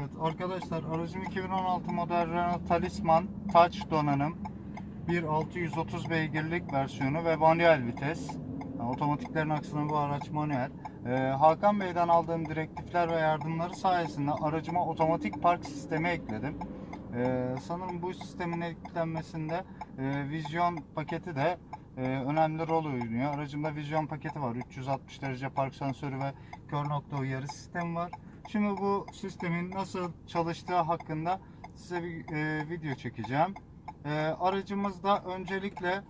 Evet arkadaşlar aracım 2016 model Renault Talisman Touch donanım 1.630 beygirlik versiyonu ve manuel vites. Otomatiklerin aksine bu araç manuel. Ee, Hakan Bey'den aldığım direktifler ve yardımları sayesinde aracıma otomatik park sistemi ekledim. Ee, sanırım bu sistemin eklenmesinde e, vizyon paketi de e, önemli rol oynuyor. Aracımda vizyon paketi var. 360 derece park sensörü ve kör nokta uyarı sistemi var. Şimdi bu sistemin nasıl çalıştığı hakkında size bir e, video çekeceğim. E, aracımızda öncelikle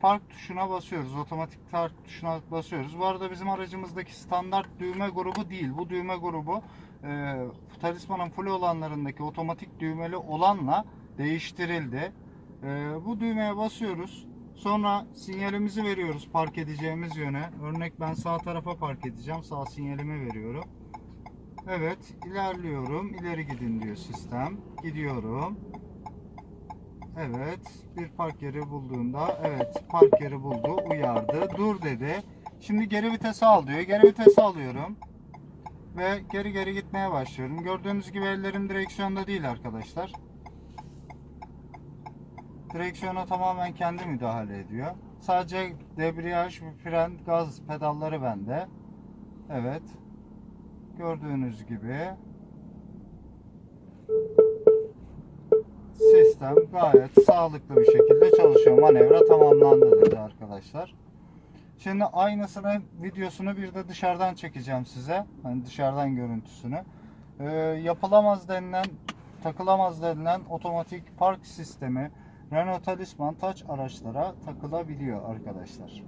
park tuşuna basıyoruz. Otomatik park tuşuna basıyoruz. Bu arada bizim aracımızdaki standart düğme grubu değil. Bu düğme grubu e, Talisman'ın full olanlarındaki otomatik düğmeli olanla değiştirildi. E, bu düğmeye basıyoruz. Sonra sinyalimizi veriyoruz park edeceğimiz yöne. Örnek ben sağ tarafa park edeceğim. Sağ sinyalimi veriyorum. Evet, ilerliyorum. İleri gidin diyor sistem. Gidiyorum. Evet, bir park yeri bulduğunda evet park yeri buldu, uyardı. Dur dedi. Şimdi geri vitese al diyor. Geri vitese alıyorum. Ve geri geri gitmeye başlıyorum. Gördüğünüz gibi ellerim direksiyonda değil arkadaşlar. Direksiyona tamamen kendi müdahale ediyor. Sadece debriyaj, fren, gaz pedalları bende. Evet. Gördüğünüz gibi sistem gayet sağlıklı bir şekilde çalışıyor. Manevra tamamlandı dedi arkadaşlar. Şimdi aynısını videosunu bir de dışarıdan çekeceğim size. Hani dışarıdan görüntüsünü. Ee, yapılamaz denilen, takılamaz denilen otomatik park sistemi Renault Talisman Touch araçlara takılabiliyor arkadaşlar.